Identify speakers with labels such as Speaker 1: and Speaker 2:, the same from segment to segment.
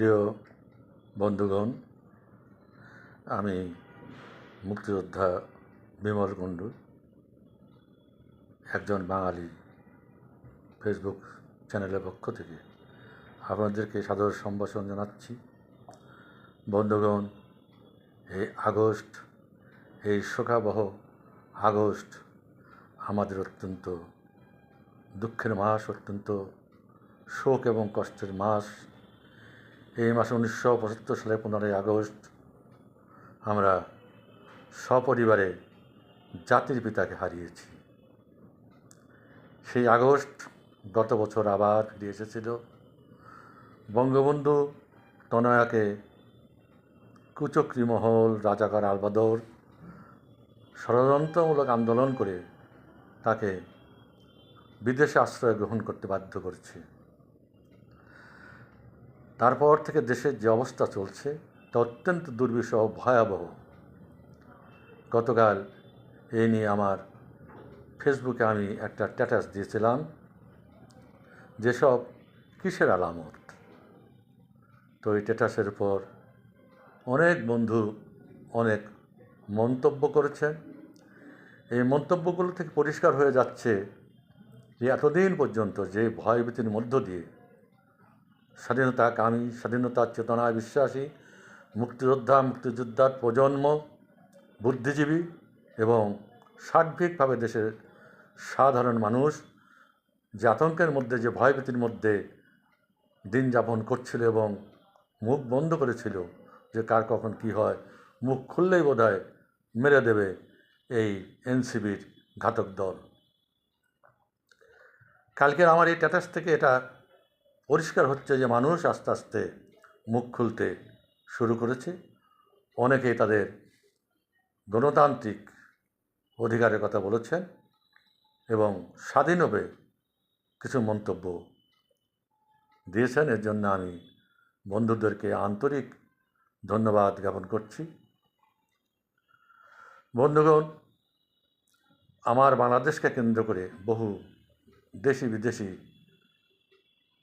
Speaker 1: প্রিয় বন্ধুগণ, আমি মুক্তিযোদ্ধা বিমল কুণ্ডু, একজন বাঙালি ফেসবুক চ্যানেলের পক্ষ থেকে আপনাদেরকে সাদর সম্ভাষণ জানাচ্ছি। বন্ধুগণ, এই আগস্ট, এই শোকাবহ আগস্ট আমাদের অত্যন্ত দুঃখের মাস, অত্যন্ত শোক এবং কষ্টের মাস। এই মাসে উনিশশো পঁচাত্তর সালে পনেরোই আগস্ট আমরা সপরিবারে জাতির পিতাকে হারিয়েছি। সেই আগস্ট গত বছর আবার ফিরে এসেছিল। বঙ্গবন্ধু তনয়াকে কুচক্রি মহল রাজাকার আলবাদর ষড়যন্ত্রমূলক আন্দোলন করে তাকে বিদেশে আশ্রয় গ্রহণ করতে বাধ্য করছে। তারপর থেকে দেশের যে অবস্থা চলছে, তা অত্যন্ত দুর্বিষহ, ভয়াবহ। গতকাল এই নিয়ে আমার ফেসবুকে আমি একটা স্ট্যাটাস দিয়েছিলাম, যেসব কিসের আলামত? তো এই স্ট্যাটাসের উপর অনেক বন্ধু অনেক মন্তব্য করেছেন। এই মন্তব্যগুলো থেকে পরিষ্কার হয়ে যাচ্ছে যে এতদিন পর্যন্ত যে ভয়ভীতির মধ্য দিয়ে স্বাধীনতা কামী স্বাধীনতার চেতনায় বিশ্বাসী, মুক্তিযোদ্ধা মুক্তিযোদ্ধার প্রজন্ম, বুদ্ধিজীবী এবং সার্বিকভাবে দেশের সাধারণ মানুষ যে আতঙ্কের মধ্যে, যে ভয়ভীতির মধ্যে দিন যাপন করছিল এবং মুখ বন্ধ করেছিল যে কার কখন কি হয়, মুখ খুললেই বোধ মেরে দেবে এই এনসিবির ঘাতক দল। কালকের আমার এই স্ট্যাটাস থেকে এটা পরিষ্কার হচ্ছে যে মানুষ আস্তে আস্তে মুখ খুলতে শুরু করেছে। অনেকেই তাদের গণতান্ত্রিক অধিকারের কথা বলেছেন এবং স্বাধীনভাবে কিছু মন্তব্য দিয়েছেন। এর জন্য আমি বন্ধুদেরকে আন্তরিক ধন্যবাদ জ্ঞাপন করছি। বন্ধুগণ, আমার বাংলাদেশকে কেন্দ্র করে বহু দেশি বিদেশি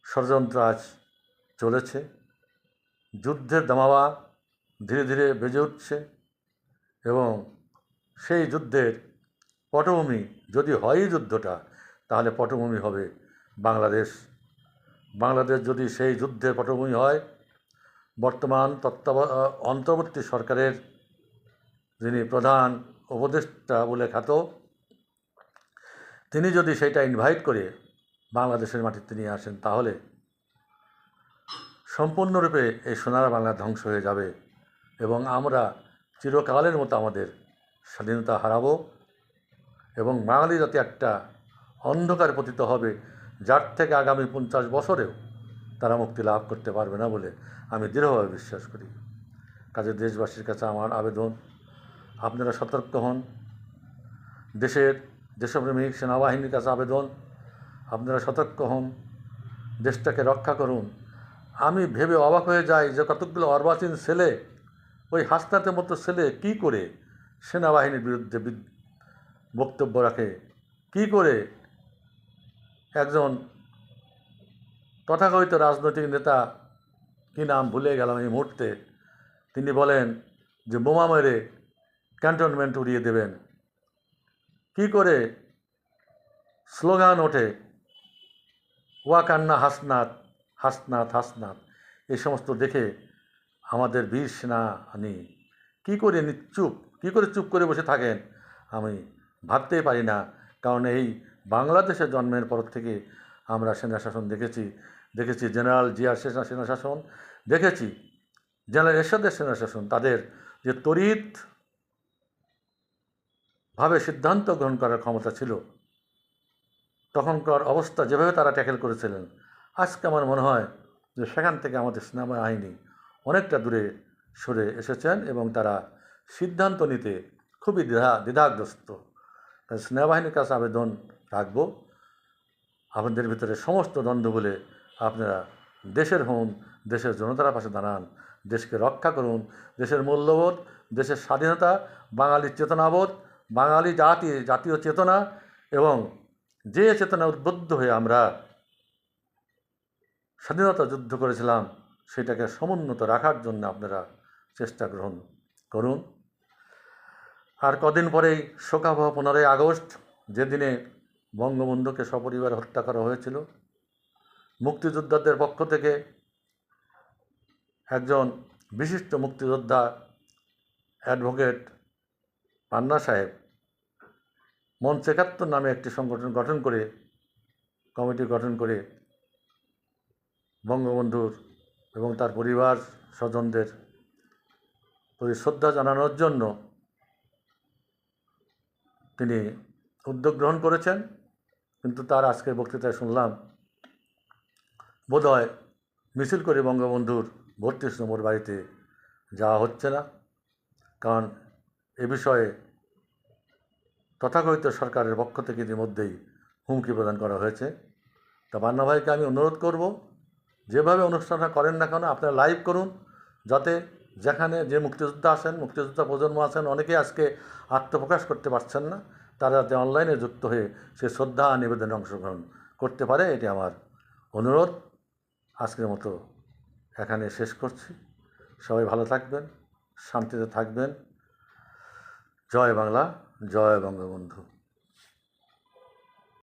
Speaker 1: ষড়যন্ত্র আজ চলেছে। যুদ্ধের দামাবা ধীরে ধীরে বেজে উঠছে এবং সেই যুদ্ধের পটভূমি যদি হয়ই যুদ্ধটা, তাহলে পটভূমি হবে বাংলাদেশ। বাংলাদেশ যদি সেই যুদ্ধের পটভূমি হয়, বর্তমান তত্ত্বাব অন্তর্বর্তী সরকারের যিনি প্রধান উপদেষ্টা বলে খ্যাত তিনি যদি সেটা ইনভাইট করে বাংলাদেশের মাটিতে নিয়ে আসেন, তাহলে সম্পূর্ণরূপে এই সোনার বাংলা ধ্বংস হয়ে যাবে এবং আমরা চিরকালের মতো আমাদের স্বাধীনতা হারাবো এবং বাঙালি জাতি একটা অন্ধকার পতিত হবে, যার থেকে আগামী পঞ্চাশ বছরেও তারা মুক্তি লাভ করতে পারবে না বলে আমি দৃঢ়ভাবে বিশ্বাস করি। কাজে দেশবাসীর কাছে আমার আবেদন, আপনারা সতর্ক হন। দেশের দেশপ্রেমিক সেনাবাহিনীর কাছে আবেদন আপনারা সতর্ক হন, দেশটাকে রক্ষা করুন। আমি ভেবে অবাক হয়ে যাই যে কতগুলো অর্বাচীন ছেলে, ওই হাসনাতের মতো ছেলে কি করে সেনাবাহিনীর বিরুদ্ধে বক্তব্য রাখে? কি করে একজন তথাকথিত রাজনৈতিক নেতা, কি নাম ভুলে গেলাম এই মুহূর্তে, তিনি বলেন যে বোমা মেরে ক্যান্টনমেন্ট উড়িয়ে দেবেন। কি করে স্লোগান ওঠে ওয়াকান্না হাসনাথ হাসনাথ হাসনাথ এই সমস্ত দেখে আমাদের বীর সেনানি কী করে চুপ, কী করে চুপ করে বসে থাকেন? আমি ভাবতেই পারি না, কারণ এই বাংলাদেশের জন্মের পর থেকে আমরা সেনা শাসন দেখেছি দেখেছি জেনারেল জিয়ার সেনা সেনা শাসন, দেখেছি জেনারেল এরশাদের সেনা শাসন, তাদের যে ভাবে সিদ্ধান্ত গ্রহণ করার ক্ষমতা ছিল তখনকার অবস্থা যেভাবে তারা ট্যাকেল করেছিলেন, আজকে আমার মনে হয় যে সেখান থেকে আমাদের সেনাবাহিনী অনেকটা দূরে সরে এসেছেন এবং তারা সিদ্ধান্ত নিতে খুবই দ্বিধা, দ্বিধাগ্রস্ত। তাই সেনাবাহিনীর কাছে আবেদন রাখব। আপনাদের ভিতরে সমস্ত দ্বন্দ্ব বলে আপনারা দেশের হন, দেশের জনতার পাশে দাঁড়ান, দেশকে রক্ষা করুন, দেশের মূল্যবোধ, দেশের স্বাধীনতা, বাঙালির চেতনাবোধ, বাঙালি জাতি, জাতীয় চেতনা এবং যে চেতনা উদ্বুদ্ধ হয়ে আমরা স্বাধীনতা যুদ্ধ করেছিলাম, সেটাকে সমুন্নত রাখার জন্য আপনারা চেষ্টা গ্রহণ করুন। আর কদিন পরেই শোকাবহ পনেরোই আগস্ট যেদিনে বঙ্গবন্ধুকে সপরিবার হত্যা করা হয়েছিল, মুক্তিযোদ্ধাদের পক্ষ থেকে একজন বিশিষ্ট মুক্তিযোদ্ধা অ্যাডভোকেট পান্না সাহেব মঞ্চ একাত্তর নামে একটি সংগঠন গঠন করে, কমিটি গঠন করে বঙ্গবন্ধুর এবং তার পরিবার স্বজনদের প্রতি শ্রদ্ধা জানানোর জন্য তিনি উদ্যোগ গ্রহণ করেছেন। কিন্তু তার আজকের বক্তৃতায় শুনলাম, বোধহয় মিছিল করে বঙ্গবন্ধুর বত্রিশ নম্বর বাড়িতে যাওয়া হচ্ছে না। কারণ এ বিষয়ে তথাকথিত সরকারের পক্ষ থেকে ইতিমধ্যেই হুমকি প্রদান করা হয়েছে। তা বান্না ভাইকে আমি অনুরোধ করব, যেভাবে অনুষ্ঠানটা করেন না কেন, আপনারা লাইভ করুন, যাতে যেখানে যে মুক্তিযোদ্ধা আছেন মুক্তিযোদ্ধা প্রজন্ম আছেন অনেকেই আজকে আত্মপ্রকাশ করতে পারছেন না, তারা যাতে অনলাইনে যুক্ত হয়ে সে শ্রদ্ধা নিবেদনে অংশগ্রহণ করতে পারে, এটি আমার অনুরোধ। আজকের মতো এখানে শেষ করছি। সবাই ভালো থাকবেন, শান্তিতে থাকবেন। জয় বাংলা। জয় বঙ্গবন্ধু।